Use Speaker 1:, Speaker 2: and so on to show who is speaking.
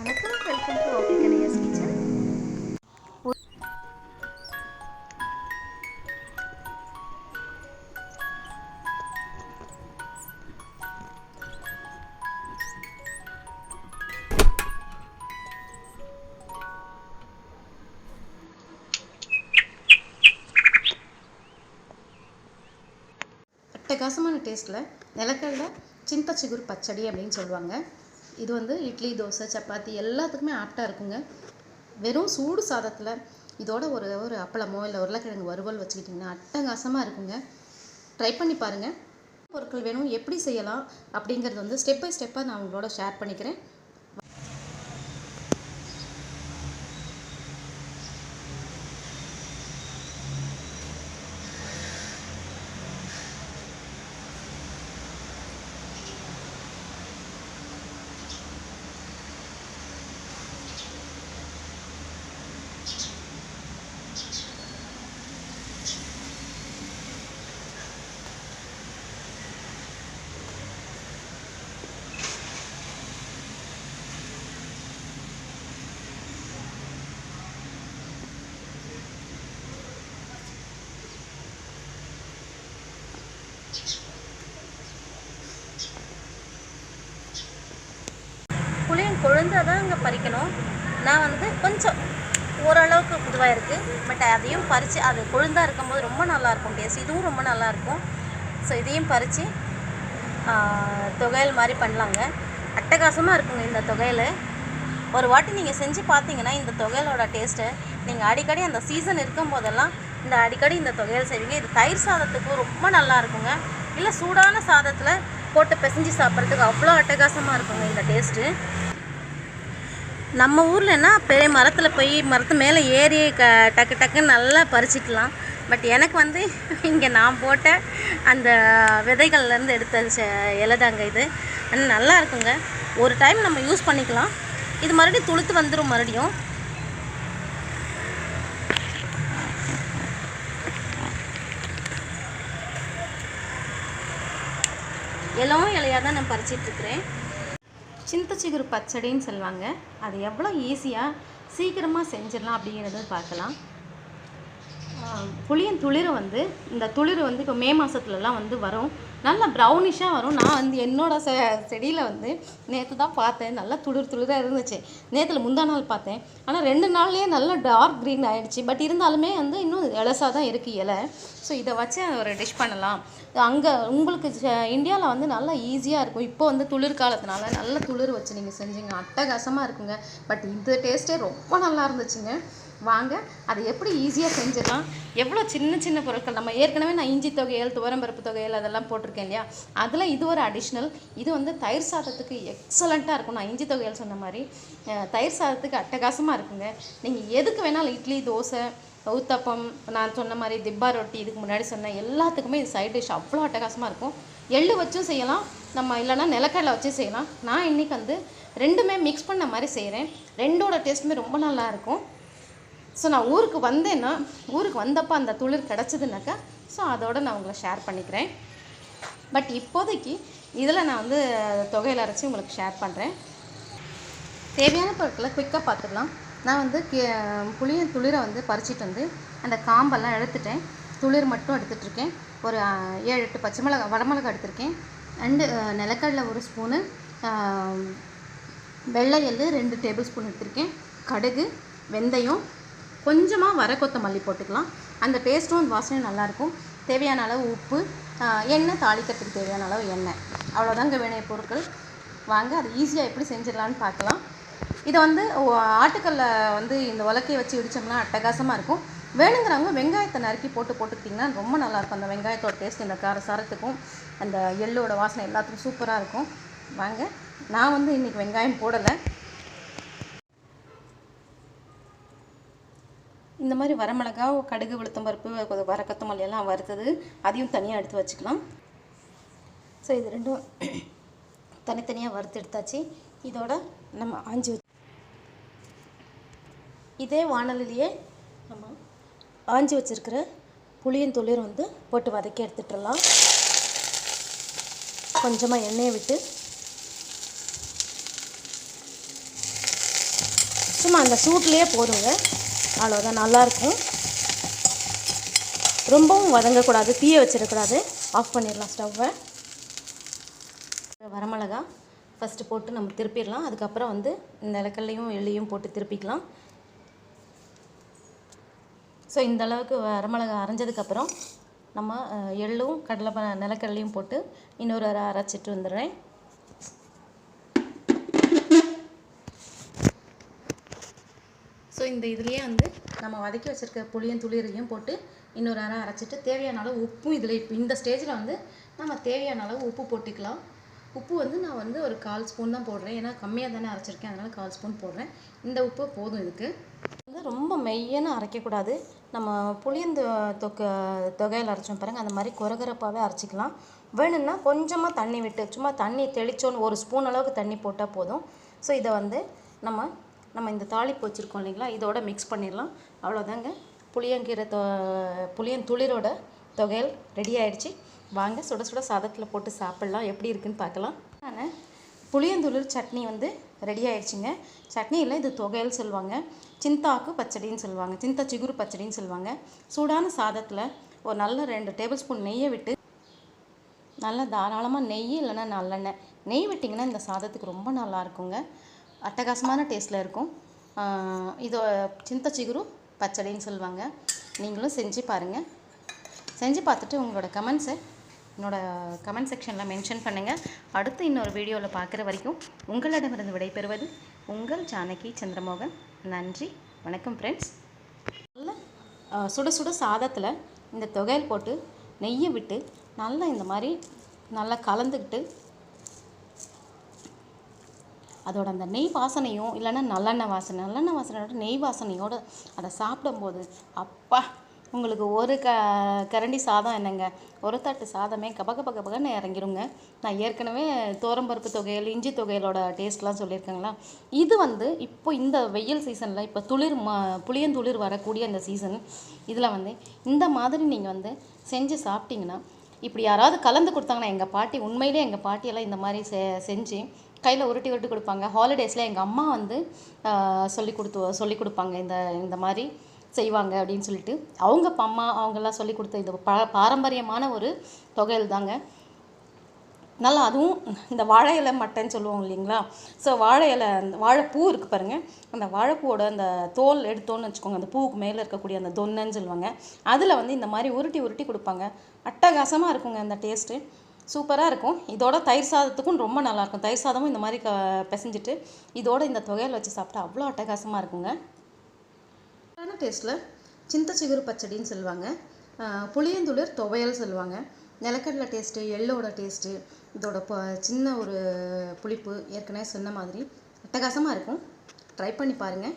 Speaker 1: வணக்கம். Welcome to okay Kaniyas kitchen அட்டகாசமான டேஸ்ட்டில் நிலக்கடலை சின்ன சிகுர் பச்சடி அப்படின்னு சொல்லுவாங்க. இது வந்து இட்லி தோசை சப்பாத்தி எல்லாத்துக்குமே ஆப்டாக இருக்குங்க. வெறும் சூடு சாதத்தில் இதோட ஒரு ஒரு அப்பளமோ இல்லை உருளைக்கிழங்கு வறுவல் வச்சுக்கிட்டிங்கன்னா அட்டகாசமாக இருக்குங்க. ட்ரை பண்ணி பாருங்கள் பொருட்கள் வேணும் எப்படி செய்யலாம் அப்படிங்கிறது வந்து ஸ்டெப் பை ஸ்டெப்பாக நான் உங்களோட ஷேர் பண்ணிக்கிறேன். புளியும் தான் இங்கே பறிக்கணும். நான் வந்து கொஞ்சம் ஓரளவுக்கு புதுவாக இருக்குது பட் அதையும் பறித்து அது கொழுந்தாக இருக்கும்போது ரொம்ப நல்லாயிருக்கும். டேஸ்ட் இதுவும் ரொம்ப நல்லாயிருக்கும். ஸோ இதையும் பறித்து தொகையல் மாதிரி பண்ணலாங்க. அட்டகாசமாக இருக்குங்க இந்த தொகையல். ஒரு வாட்டி நீங்கள் செஞ்சு பார்த்தீங்கன்னா இந்த தொகையலோட டேஸ்ட்டு நீங்கள் அடிக்கடி அந்த சீசன் இருக்கும் போதெல்லாம் இந்த அடிக்கடி இந்த தொகையல் செய்வீங்க. இது தயிர் சாதத்துக்கு ரொம்ப நல்லா இருக்குங்க இல்லை சூடான சாதத்தில் போட்டு பிசைஞ்சு சாப்பிட்றதுக்கு அவ்வளோ அட்டகாசமாக இருக்குங்க இந்த டேஸ்ட்டு நம்ம ஊர்லன்னா பெரிய மரத்தில் போய் மரத்து மேலே ஏறி க டக்கு டக்குன்னு நல்லா பறிச்சிக்கலாம். பட் எனக்கு வந்து இங்கே நான் போட்ட அந்த விதைகள்லேருந்து எடுத்த செ இலை தாங்க இது. ஆனால் நல்லா இருக்குங்க. ஒரு டைம் நம்ம யூஸ் பண்ணிக்கலாம். இது மறுபடியும் துளுத்து வந்துடும் மறுபடியும். இலவும் இலையாக தான் நான் பறிச்சிட்ருக்கிறேன் சிந்த சிகுரு பச்சடின்னு சொல்லுவாங்க. அது எவ்வளோ ஈஸியாக சீக்கிரமாக செஞ்சிடலாம் அப்படிங்கிறத பார்க்கலாம். புளியன் துளிர் வந்து இந்த துளிர் வந்து இப்போ மே மாதத்துலலாம் வந்து வரும். நல்லா ப்ரௌனிஷாக வரும். நான் வந்து என்னோடய செ செடியில் வந்து நேற்று தான் பார்த்தேன். நல்லா துளிர் துளிராக இருந்துச்சு. நேற்றுல முந்தா நாள் பார்த்தேன். ஆனால் ரெண்டு நாள்லேயே நல்லா டார்க் க்ரீன் ஆகிடுச்சு பட் இருந்தாலுமே வந்து இன்னும் இலசாக தான் இருக்குது இலை. ஸோ இதை வச்சு ஒரு டிஷ் பண்ணலாம். அங்கே உங்களுக்கு இந்தியாவில் வந்து நல்லா ஈஸியாக இருக்கும். இப்போ வந்து துளிர் காலத்தினால நல்ல துளிர் வச்சு நீங்கள் செஞ்சீங்க. அட்டகாசமாக இருக்குங்க. பட் இந்த டேஸ்ட்டே ரொம்ப நல்லா இருந்துச்சுங்க. வாங்க அதை எப்படி ஈஸியாக செஞ்சிடலாம் எவ்வளோ சின்ன சின்ன பொருட்கள்? நம்ம ஏற்கனவே நான் இஞ்சி தொகையல் துவரம்பருப்பு தொகையல் அதெல்லாம் போட்டிருக்கேன் இல்லையா? அதில் இது ஒரு அடிஷ்னல் இது வந்து தயிர் சாதத்துக்கு எக்ஸலண்ட்டாக இருக்கும். நான் இஞ்சி தொகையல் சொன்ன மாதிரி. தயிர் சாதத்துக்கு அட்டகாசமாக இருக்குங்க. நீங்கள் எதுக்கு வேணாலும் இட்லி தோசை ஊத்தப்பம் நான் சொன்ன மாதிரி திப்பா ரொட்டி இதுக்கு முன்னாடி சொன்ன எல்லாத்துக்குமே இது சைட் டிஷ் அவ்வளோ அட்டகாசமாக இருக்கும். எள்ளு வச்சும் செய்யலாம். நம்ம இல்லைன்னா நிலக்கடலை வச்சும் செய்யலாம். நான் இன்றைக்கி வந்து ரெண்டுமே மிக்ஸ் பண்ண மாதிரி செய்கிறேன் ரெண்டோட டேஸ்ட்டுமே ரொம்ப நல்லாயிருக்கும் ஸோ நான் ஊருக்கு வந்தேன்னா ஊருக்கு வந்தப்போ அந்த துளிர் கிடச்சிதுனாக்கா ஸோ அதோட நான் உங்களை ஷேர் பண்ணிக்கிறேன். பட் இப்போதைக்கு இதில் நான் வந்து தொகையில் அரைச்சி உங்களுக்கு ஷேர் பண்ணுறேன் தேவையான பொருட்களை குயிக்காக பார்த்துக்கலாம் நான் வந்து கி புளியும் துளிரை வந்து பறிச்சிட்டு வந்து அந்த காம்பெல்லாம் எடுத்துட்டேன். துளிர் மட்டும் எடுத்துகிட்ருக்கேன் ஒரு ஏழு எட்டு பச்சை மிளகா வடமிளகா எடுத்திருக்கேன். அண்டு நிலக்கடலை ஒரு ஸ்பூனு வெள்ளை எள்ளு ரெண்டு டேபிள் ஸ்பூன் எடுத்திருக்கேன். கடுகு வெந்தயம் கொஞ்சமாக வர கொத்தமல்லி போட்டுக்கலாம். அந்த டேஸ்ட்டும் அந்த வாசனையும் நல்லாயிருக்கும். தேவையான அளவு உப்பு எண்ணெய் தாளிக்கிறதுக்கு தேவையான அளவு எண்ணெய். அவ்வளோதாங்க வேணைய பொருட்கள். வாங்க அது ஈஸியாக எப்படி செஞ்சிடலான்னு பார்க்கலாம். இதை வந்து ஆட்டுக்கல்ல வந்து இந்த உலக்கையை வச்சு இடித்தோம்னா அட்டகாசமாக இருக்கும். வேணுங்கிறவங்க வெங்காயத்தை நறுக்கி போட்டு போட்டுக்கிட்டிங்கன்னா ரொம்ப நல்லாயிருக்கும். அந்த வெங்காயத்தோட டேஸ்ட் இந்த கார சாரத்துக்கும் அந்த எள்ளோட வாசனை எல்லாத்துக்கும் சூப்பராக இருக்கும். வாங்க நான் வந்து இன்றைக்கி வெங்காயம் போடலை. இந்த மாதிரி வரமிளகா கடுகு உளுத்தம்பருப்பு வர கொத்தமல்லி எல்லாம் வறுத்தது அதையும் தனியாக எடுத்து வச்சுக்கலாம். ஸோ இது ரெண்டும் தனித்தனியாக வறுத்து எடுத்தாச்சு. இதோட நம்ம ஆஞ்சி வச்சு இதே வானலிலேயே நம்ம ஆஞ்சி வச்சுருக்கிற புளியின் துளிர் வந்து போட்டு வதக்கி எடுத்துட்டுலாம் கொஞ்சமாக எண்ணெயை விட்டு. சும்மா அந்த சூட்லேயே போதுங்க அவ்வளோதான் நல்லாயிருக்கும். ரொம்பவும் வதங்கக்கூடாது தீய வச்சிடக்கூடாது. ஆஃப் பண்ணிடலாம் ஸ்டவ்வை. வரமிளகா ஃபஸ்ட்டு போட்டு நம்ம திருப்பிடலாம். அதுக்கப்புறம் வந்து இந்த நிலக்கல்லையும் எள்ளையும் போட்டு திருப்பிக்கலாம். ஸோ இந்த அளவுக்கு வரமிளகா அரைஞ்சதுக்கப்புறம் நம்ம எள்ளும் கடலை ப நிலக்கடலையும் போட்டு இன்னொரு அரை அரைச்சிட்டு வந்துடுறேன். இந்த இதுலேயே வந்து நம்ம வதக்கி வச்சுருக்க புளியும் துளிரையும் போட்டு இன்னொரு அரை அரைச்சிட்டு தேவையான அளவு உப்பும் இதில் இப்போ இந்த ஸ்டேஜில் வந்து நம்ம தேவையான அளவு உப்பு போட்டுக்கலாம். உப்பு வந்து நான் வந்து ஒரு கால் ஸ்பூன் தான் போடுறேன். ஏன்னா கம்மியாக தானே அரைச்சிருக்கேன். அதனால் கால் ஸ்பூன் போடுறேன். இந்த உப்பு போதும் இதுக்கு. வந்து ரொம்ப மெய்யன்னு அரைக்கக்கூடாது. நம்ம புளியந்து தொக்கு தொகையில் அரைச்சோம் பாருங்கள் அந்த மாதிரி கொரகரப்பாகவே அரைச்சிக்கலாம். வேணும்னா கொஞ்சமாக தண்ணி விட்டு சும்மா தண்ணி தெளிச்சோன்னு ஒரு ஸ்பூன் அளவுக்கு தண்ணி போட்டால் போதும். ஸோ இதை வந்து நம்ம நம்ம இந்த தாளிப்பு வச்சுருக்கோம் இல்லைங்களா? இதோட மிக்ஸ் பண்ணிடலாம். அவ்வளோதாங்க புளியங்கீரை தொ புளியந்துளிரோட தொகையல் ரெடி ஆயிடுச்சு. வாங்க சுட சுட சாதத்தில் போட்டு சாப்பிட்லாம். எப்படி இருக்குன்னு பார்க்கலாம். நான் புளியந்துளிர் சட்னி வந்து ரெடி ஆயிடுச்சுங்க. சட்னி இல்லை இது தொகையல் சொல்லுவாங்க. சிந்தாக்கு பச்சடின்னு சொல்லுவாங்க. சிந்தா சிகுரு பச்சடின்னு சொல்லுவாங்க. சூடான சாதத்தில் ஒரு நல்ல ரெண்டு டேபிள் ஸ்பூன் நெய்யை விட்டு நல்லா தாராளமாக நெய் இல்லைன்னா நல்லெண்ணெய். நெய் விட்டிங்கன்னா இந்த சாதத்துக்கு ரொம்ப நல்லா இருக்குங்க. அட்டகாசமான டேஸ்ட்டில் இருக்கும். இதோ இது சிந்த சிகுரு பச்சடின்னு சொல்லுவாங்க. நீங்களும் செஞ்சு பாருங்கள் செஞ்சு பார்த்துட்டு உங்களோட கமெண்ட்ஸை என்னோட கமெண்ட் செக்ஷனில் மென்ஷன் பண்ணுங்கள் அடுத்து இன்னொரு வீடியோவில் பார்க்குற வரைக்கும் உங்களிடமிருந்து விடைபெறுவது உங்கள் ஜானகி சந்திரமோகன். நன்றி வணக்கம் ஃப்ரெண்ட்ஸ் நல்ல சுட சுட சாதத்தில் இந்த தொகையல் போட்டு நெய்யை விட்டு நல்லா இந்த மாதிரி நல்லா கலந்துக்கிட்டு அதோட அந்த நெய் வாசனையும் இல்லைன்னா நல்லெண்ணெய் வாசனை நல்லெண்ணெய் வாசனையோட நெய் வாசனையோடு அதை சாப்பிடும்போது அப்பா உங்களுக்கு ஒரு க கரண்டி சாதம் என்னங்க? ஒரு தட்டு சாதமே கபக கப கபகன்னு இறங்கிருங்க. நான் ஏற்கனவே தோரம்பருப்பு தொகையில் இஞ்சி தொகையிலோட டேஸ்ட்லாம் சொல்லியிருக்கேங்களா? இது வந்து இப்போ இந்த வெயில் சீசனில் இப்போ துளிர் ம புளியந்துளிர் வரக்கூடிய அந்த சீசன் இதில் வந்து இந்த மாதிரி நீங்கள் வந்து செஞ்சு சாப்பிட்டிங்கன்னா இப்படி யாராவது கலந்து கொடுத்தாங்கன்னா எங்கள் பாட்டி உண்மையிலே எங்கள் பாட்டியெல்லாம் இந்த மாதிரி செ செஞ்சு கையில் உருட்டி உருட்டி கொடுப்பாங்க. ஹாலிடேஸில் எங்கள் அம்மா வந்து சொல்லி கொடுத்து சொல்லி கொடுப்பாங்க. இந்த இந்த மாதிரி செய்வாங்க அப்படின்னு சொல்லிட்டு. அவங்க அம்மா அவங்கெல்லாம் சொல்லி கொடுத்த இது பா பாரம்பரியமான ஒரு தொகையில் தாங்க நல்லா அதுவும் இந்த வாழை இலை மட்டைன்னு சொல்லுவோம் இல்லைங்களா? ஸோ வாழை இலை அந்த வாழைப்பூ இருக்குது பாருங்கள் அந்த வாழைப்பூவோட அந்த தோல் எடுத்தோன்னு வச்சுக்கோங்க. அந்த பூவுக்கு மேலே இருக்கக்கூடிய அந்த தொன்னைன்னு சொல்லுவாங்க. அதில் வந்து இந்த மாதிரி உருட்டி உருட்டி கொடுப்பாங்க. அட்டகாசமாக இருக்குங்க அந்த டேஸ்ட்டு சூப்பராக இருக்கும். இதோட தயிர் சாதத்துக்கும் ரொம்ப நல்லாயிருக்கும் தயிர் சாதமும் இந்த மாதிரி க பிசைஞ்சிட்டு இதோட இந்த தொகையில் வச்சு சாப்பிட்டா அவ்வளோ அட்டகாசமாக இருக்குங்க. டேஸ்ட்டில் சிந்த பச்சடின்னு சொல்லுவாங்க. புளியந்துளிர் துவையல் சொல்லுவாங்க. நிலக்கடலை டேஸ்ட்டு எள்ளோட டேஸ்ட்டு இதோட ப சின்ன ஒரு புளிப்பு ஏற்கனவே சொன்ன மாதிரி அட்டகாசமாக இருக்கும். ட்ரை பண்ணி பாருங்கள்